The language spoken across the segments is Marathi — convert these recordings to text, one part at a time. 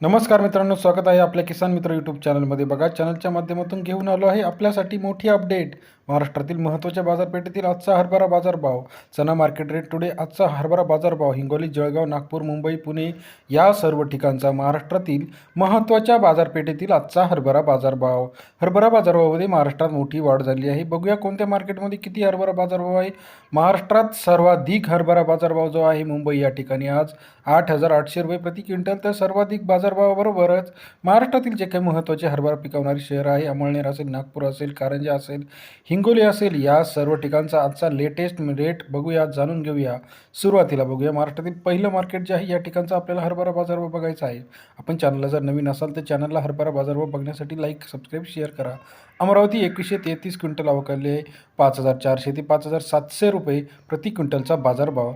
नमस्कार मित्रांनो स्वागत आहे आपल्या किसान मित्र यूट्यूब चॅनलमध्ये बघा चॅनलच्या माध्यमातून घेऊन आलो आहे आपल्यासाठी मोठी अपडेट महाराष्ट्रातील महत्त्वाच्या बाजारपेठेतील आजचा हरभरा बाजारभाव चना मार्केट रेट टुडे आजचा हरभरा बाजारभाव हिंगोली जळगाव नागपूर मुंबई पुणे या सर्व ठिकाणचा महाराष्ट्रातील महत्त्वाच्या बाजारपेठेतील आजचा हरभरा बाजारभाव. हरभरा बाजारभावामध्ये महाराष्ट्रात मोठी वाढ झाली आहे. बघूया कोणत्या मार्केटमध्ये किती हरभरा बाजारभाव आहे. महाराष्ट्रात सर्वाधिक हरभरा बाजारभाव जो आहे मुंबई या ठिकाणी आज आठ हजार आठशे रुपये प्रति क्विंटल. तर सर्वाधिक बाजारभावाबरोबरच महाराष्ट्रातील जे काही महत्त्वाचे हरभरा पिकवणारे शहर आहे अमळनेर असेल नागपूर असेल कारंजा असेल हिंग हिंगोली असेल या सर्व ठिकाणचा आजचा लेटेस्ट रेट बघूया जाणून घेऊया. सुरुवातीला बघूया महाराष्ट्रातील पहिलं मार्केट जे आहे या ठिकाणचा आपल्याला हरभरा बाजारभाव बघायचा आहे. आपण चॅनलला जर नवीन असाल तर चॅनलला हरभरा बाजारभाव बघण्यासाठी लाईक सबस्क्राईब शेअर करा. अमरावती एकवीसशे तेहतीस क्विंटल अवकाले पाच हजार चारशे ते पाच हजार सातशे रुपये प्रति क्विंटलचा बाजारभाव.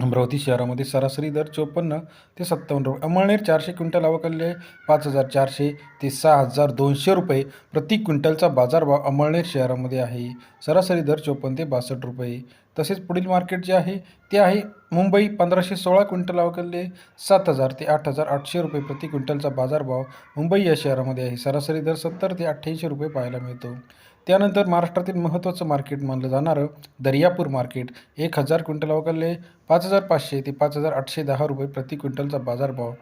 अमरावती शहरामध्ये सरासरी दर चोपन्न ते सत्तावन्न रुपये. अमळनेर चारशे क्विंटल अवकाले पाच हजार चारशे ते सहा हजार दोनशे रुपये प्रति क्विंटलचा बाजारभाव अमळनेर शहरामध्ये आहे. सरासरी दर चोपन्न ते बासष्ट रुपये. तसेच पुढील मार्केट जे आहे ते आहे मुंबई पंधराशे सोळा क्विंटल अवकाले सात हजार ते आठ हजार आठशे रुपये प्रति क्विंटलचा बाजारभाव मुंबई या शहरामध्ये आहे. सरासरी दर सत्तर ते अठ्ठ्याऐंशी रुपये पाहायला मिळतो. त्यानंतर महाराष्ट्रातील महत्त्वाचं मार्केट मानलं जाणारं दर्यापूर मार्केट. एक हजार क्विंटल अवकाले पाच हजार पाचशे ते पाच हजार आठशे दहा रुपये प्रति क्विंटलचा बाजारभाव.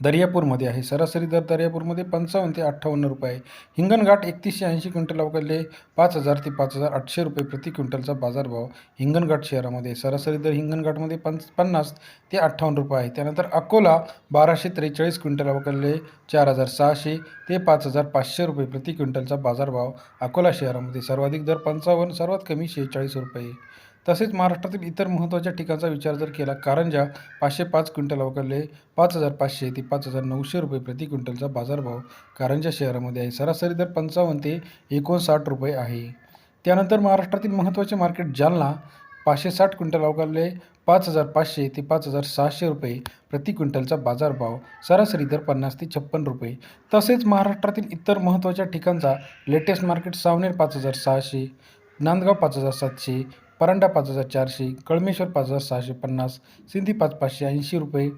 दर्यापूरमध्ये आहे. सरासरी दर दर्यापूरमध्ये पंचावन्न ते अठ्ठावन्न रुपये आहे. हिंगणघाट एकतीसशे ऐंशी क्विंटल अवकाले पाच हजार ते पाच हजार आठशे रुपये प्रति क्विंटलचा बाजारभाव हिंगणघाट शहरामध्ये सरासरी दर हिंगणघाटमध्ये पंच पन्नास ते अठ्ठावन्न रुपये आहे. त्यानंतर अकोला बाराशे त्रेचाळीस क्विंटल अवकाले चार हजार सहाशे ते पाच हजार पाचशे रुपये प्रति क्विंटलचा बाजारभाव अकोला शहरामध्ये सर्वाधिक दर पंचावन्न सर्वात कमी शेहेचाळीस रुपये तसेच महाराष्ट्रातील इतर महत्त्वाच्या ठिकाणचा विचार जर केला कारंजा पाचशे पाच क्विंटल अवकाले पाच हजार पाचशे ते पाच हजार नऊशे रुपये प्रति क्विंटलचा बाजारभाव कारंजा शहरामध्ये आहे सरासरी दर पंचावन्न ते एकोणसाठ रुपये आहे. त्यानंतर महाराष्ट्रातील महत्त्वाचे मार्केट जालना पाचशे साठ क्विंटल अवकाले पाच हजार पाचशे ते पाच हजार सहाशे रुपये प्रति क्विंटलचा बाजारभाव सरासरी दर पन्नास ते छप्पन रुपये. तसेच महाराष्ट्रातील इतर महत्त्वाच्या ठिकाणचा लेटेस्ट मार्केट सावनेर पाच हजार सहाशे नांदगाव पाच हजार सातशे परांडा पाच हजार चारशे कळमेश्वर पाच हजार सहाशे पन्नास सिंधी पाच पाचशे ऐंशी रुपये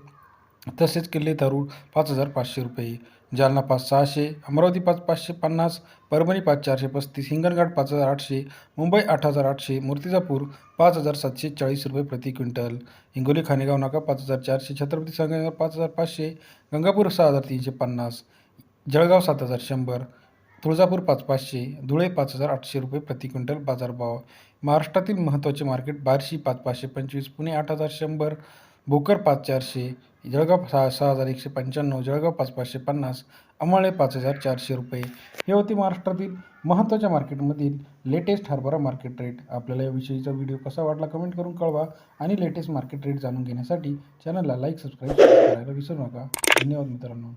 तसेच किल्ले धारूर पाच हजार पाचशे रुपये जालना पाच सहाशे अमरावती पाच पाचशे पन्नास परभणी पाच चारशे पस्तीस हिंगणघाट पाच हजार आठशे मुंबई आठ हजार आठशे मूर्तिजापूर पाच हजार सातशे चाळीस रुपये प्रति क्विंटल हिंगोली खानेगाव नाका पाच हजार चारशे छत्रपती संगमेश्वर पाच हजार पाचशे गंगापूर सहा हजार तीनशे पन्नास जळगाव सात हजार शंभर तुळजापूर पाच पाचशे धुळे पाच हजार आठशे रुपये प्रति क्विंटल बाजारभाव. महाराष्ट्रातील महत्त्वाचे मार्केट बार्शी पाच पाचशे पंचवीस पुणे आठ हजार शंभर भोकर पाच चारशे जळगाव सहा सहा हजार एकशे पंच्याण्णव जळगाव पाच पाचशे पन्नास अमळे पाच हजार चारशे रुपये. हे होते महाराष्ट्रातील महत्त्वाच्या मार्केटमधील लेटेस्ट हरभरा मार्केट रेट आपल्याला याविषयीचा व्हिडिओ कसा वाटला कमेंट करून कळवा आणि लेटेस्ट मार्केट रेट जाणून घेण्यासाठी चॅनलला लाईक सबस्क्राईब करायला विसरू नका. धन्यवाद मित्रांनो.